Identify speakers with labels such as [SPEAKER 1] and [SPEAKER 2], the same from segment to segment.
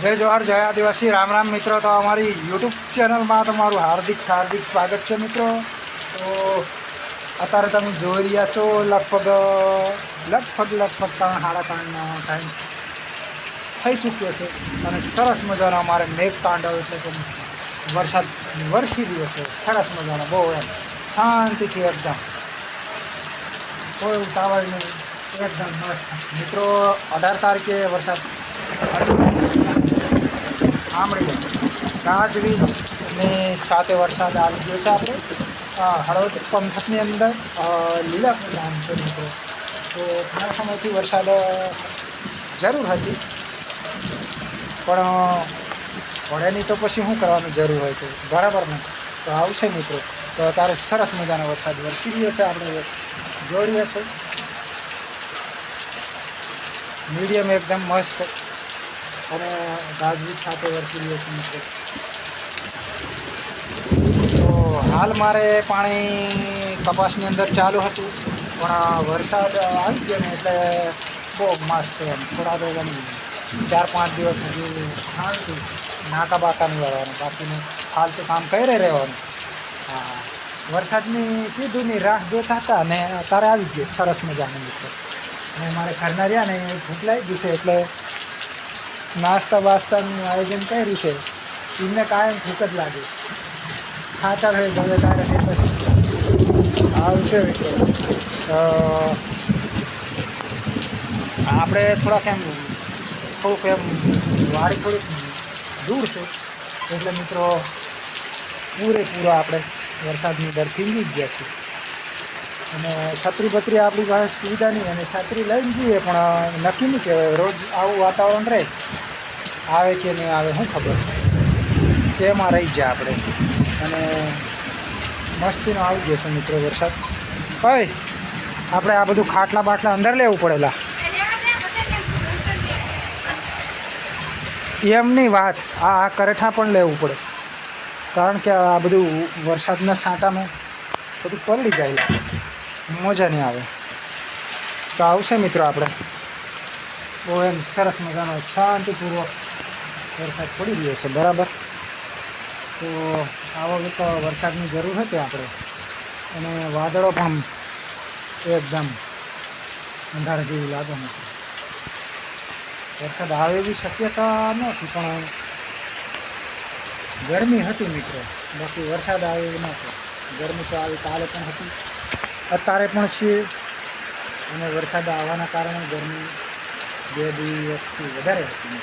[SPEAKER 1] જય જોહાર જય આદિવાસી. રામ રામ મિત્રો, તો અમારી યુટ્યુબ ચેનલમાં તમારું હાર્દિક હાર્દિક સ્વાગત છે મિત્રો. તો અત્યારે તમે જોઈ રહ્યા છો, લગભગ લગભગ લગભગ ત્રણ, સાડા ત્રણનો ટાઈમ થઈ ચૂક્યો છે. અને સરસ મજાનો અમારે મેઘ તાંડવ એટલે કે વરસાદ, વરસી રહ્યો છે. સરસ મજાનો, બહુ એમ. શાંતિથી એકદમ. કોઈ ઉતાવળ નહીં. એકદમ મસ્ત. મિત્રો, અઢાર તારીખે વરસાદ. સાંભળી ગાજવીજ ને સાથે વરસાદ આવી ગયો છે આપણે. હળવદ પંથકની અંદર લીલા ગામ છે મિત્રો. તો ઘણા સમયથી વરસાદ જરૂર હતી. પણ પડે તો પછી શું કરવાની જરૂર હોય છે બરાબર ને? તો આવશે મિત્રો. તો અત્યારે સરસ મજાનો વરસાદ વરસી રહ્યો છે આપણે. રહ્યા છે. મીડિયમ એકદમ મસ્ત. અને ગાજવીજ સાથે વરસી રહ્યો છું તો હાલ મારે પાણી કપાસની અંદર ચાલુ હતું, પણ વરસાદ આવી ગયો ને એટલે બહુ મસ્ત એમ. થોડા એમ ચાર પાંચ દિવસ સુધી શાંતિ, નાકા બાકા નહીં વાળવાનું બાકીનું ફાલતું કામ કરે રહેવાનું. હા. વરસાદની કીધુંની રાહ જોતા હતા ને અત્યારે આવી ગયો, સરસ મજાની અને મારે ઘરના રહ્યા ને ભૂખ લાગી ગઈ છે એટલે નાસ્તા બાસ્તાનું આયોજન કર્યું છે. એમને કાયમ ભૂખ જ લાગે. ખાતા હોય ભલે તારે તે પછી આવશે મિત્રો તો આપણે થોડાક એમ, થોડુંક એમ વાડી થોડીક દૂર છે. એટલે મિત્રો, પૂરેપૂરો આપણે વરસાદની દર થીંગી જ ગયા છે અને છત્રી બત્રી આપણી પાસે સુવિધા નહીં અને છત્રી લઈને જઈએ, પણ નક્કી નહીં કહેવાય રોજ આવું વાતાવરણ રહે. આવે કે નહીં આવે શું ખબર તેમાં રહી જાય આપણે. અને મસ્તીનો આવી ગયો મિત્રો વરસાદ. હવે આપણે આ બધું ખાટલા બાટલા અંદર લેવું પડેલા. એમની વાત, આ આ કરેઠા પણ લેવું પડે. કારણ કે આ બધું વરસાદના છાંટામાં બધું પલળી જાય. મજા નહીં આવે. તો આવશે મિત્રો આપણે. બહુ એમ સરસ મજાનો શાંતિપૂર્વક વરસાદ પડી ગયો છે, બરાબર? તો આવો તો વરસાદની જરૂર હતી આપણે. અને વાદળો પણ એકદમ અંધારા જેવી લાગે નથી વરસાદ આવે એવી શક્યતા નથી, પણ ગરમી હતી મિત્રો. બાકી વરસાદ આવે એવું નથી. ગરમી તો આવી કાલે પણ હતી. અત્યારે પણ છે અને વરસાદ આવવાના કારણે ગરમી બે દિવસથી વધારે હતી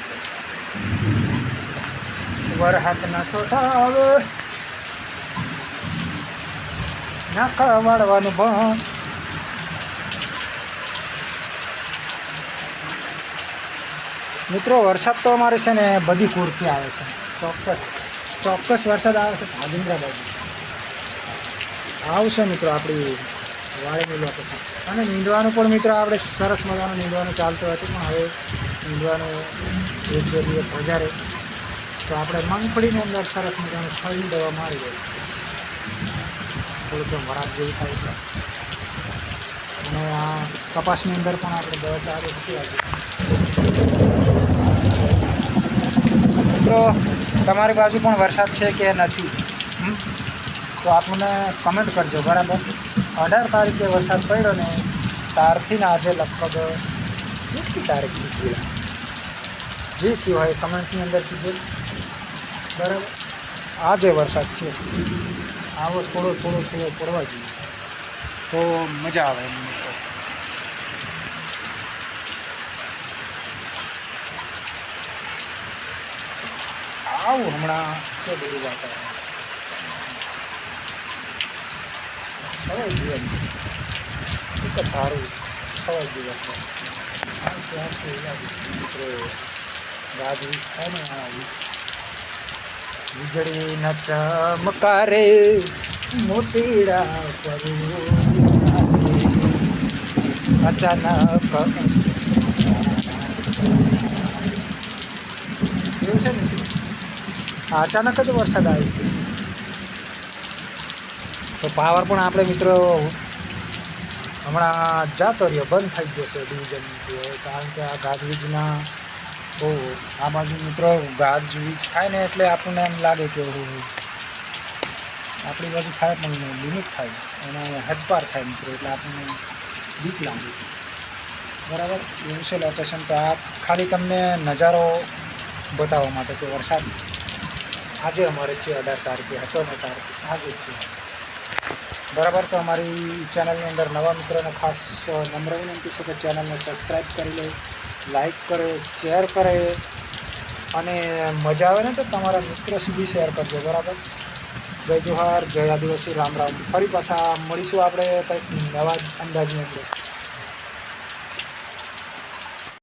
[SPEAKER 1] વરસાદના છોટા આવે નાકા વાળવાનું ભણ મિત્રો, વરસાદ તો અમારે છે ને બધી કુર્તી આવે છે. ચોક્કસ ચોક્કસ વરસાદ આવે છે ભાગીંદ્રા બાજુ આવશે મિત્રો આપણી વાળીની લોકેશન અને નીંદવાનું પણ મિત્રો આપણે સરસ મજાનું નીંદવાનું ચાલતું હતું, પણ હવે નીંદવાનું એક બે દિવસ વધારે. તો આપણે મગફળીની અંદર સરસ મજાનું ફળી દવા મારી દઈએ. થોડુંક વરાપ જેવું થાય છે. અને આ કપાસની અંદર પણ આપણે દવા ચાલુ હતી આજે મિત્રો, તમારી બાજુ પણ વરસાદ છે કે નથી? તો આપણને કમેન્ટ કરજો, બરાબર? અઢાર તારીખે વરસાદ પડ્યો ને ત્યારથી આજે લગભગ કેટલી તારીખ સુધી જે થયું હોય અંદર કીધું બરાબર? આજે વરસાદ છે આવો થોડો થોડો થોડો પડવા જોઈએ. તો મજા આવે એમ આવું હમણાં કે બધું વાતાવરણ. હવે જીવન એક જ સારું ખવાય જીવન આઠસો આઠસો મિત્રો ગાજવી થાય ને વીજળી ના ચમકારે મોતીડા કરું અચાનક એવું છે ને અચાનક જ વરસાદ આવી ગયો. તો પાવર પણ આપણે મિત્રો હમણાં જતો રહ્યો, બંધ થઈ ગયો છે ડિવિઝન કારણ કે આ ગાજવીજના બહુ આ બાજુ મિત્રો ગાજવીજ થાય ને એટલે આપણને એમ લાગે કે આપણી બાજુ ખાય પણ લિમિટ થાય. અને હદપાર થાય મિત્રો, એટલે આપણને બીક લાગે. બરાબર? એવું છે લોકેશન તો આ ખાલી તમને નજારો બતાવવા માટે કે વરસાદ. આજે અમારે છે અઢાર તારીખે હતો તારીખે, આજે છે. બરાબર, તો અમારી ચેનલની અંદર નવા મિત્રોને ખાસ નમ્ર વિનંતી છે કે ચેનલને સબસ્ક્રાઈબ કરી લે લાઈક કરે શેર કરે, અને મજા આવે ને તો તમારા મિત્ર સુધી શેર કરજો, બરાબર? જય જોહાર, જય આદિવાસી, રામ રામ. ફરી પાછા મળીશું આપણે કંઈક નવા અંદાજની અંદર.